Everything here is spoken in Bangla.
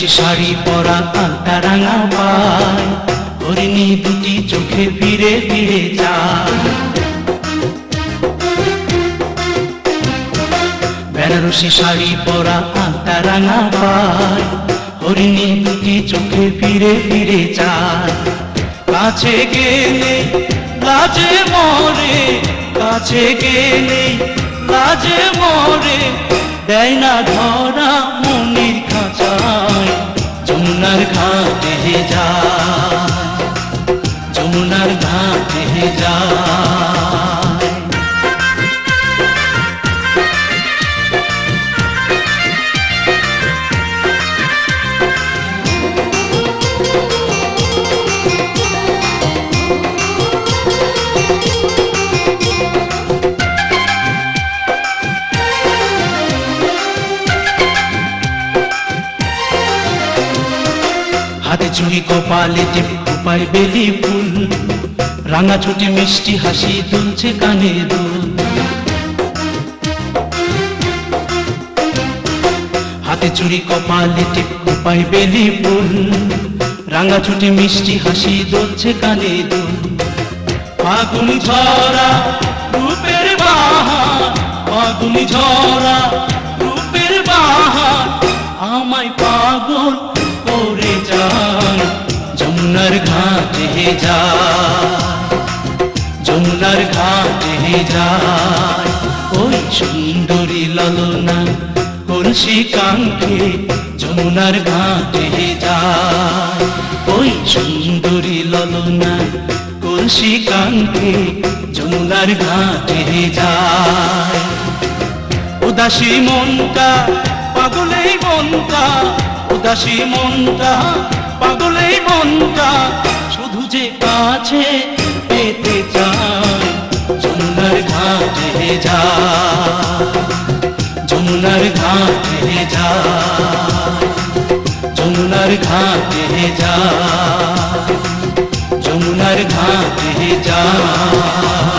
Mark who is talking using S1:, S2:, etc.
S1: বেনারসি শাড়ি পরা আলতা রাঙা পায় হরিণী দুটি চোখে ফিরে ফিরে যায় বেনারসি শাড়ি পরা আলতা রাঙা পায় হরিণী দুটি চোখে ফিরে ফিরে যায় কাছে গেলে লাজে মরে, কাছে গেলে লাজে মরে, দেয় না ধরা মনির যমুনার ঘাটে যায় হাতে চুড়ি কপালে টিপ কোপায় বেলি ফুল রাঙা ছুটি মিষ্টি হাসি দুলছে কানে দুল। হাতে চুড়ি কপালে টিপ কোপায় বেলি ফুল। রাঙা ছুটি মিষ্টি হাসি দুলছে কানে দুল। ফাগুন ঝরা রূপের বাহার ফাগুন ঝরা রূপের বাহার আমায় পাগল করে যায় যমুনার ঘাটে যায় যমুনার ঘাটে যায়। ওই সুন্দরী ললনা কলসি কাঙ্ক্ষে যমুনার ঘাটে যায়। ওই সুন্দরী ললনা কলসি কাঙ্ক্ষে যমুনার ঘাটে যায়। উদাসী মনটা পাগলেই মনটা উদাসী মনটা, পাগলেই মনটা, শুধু যে কাছে পেতে চায়, যমুনার ঘাটে যায়, যমুনার ঘাটে যায়, যমুনার ঘাটে যায়, যমুনার ঘাটে যায়।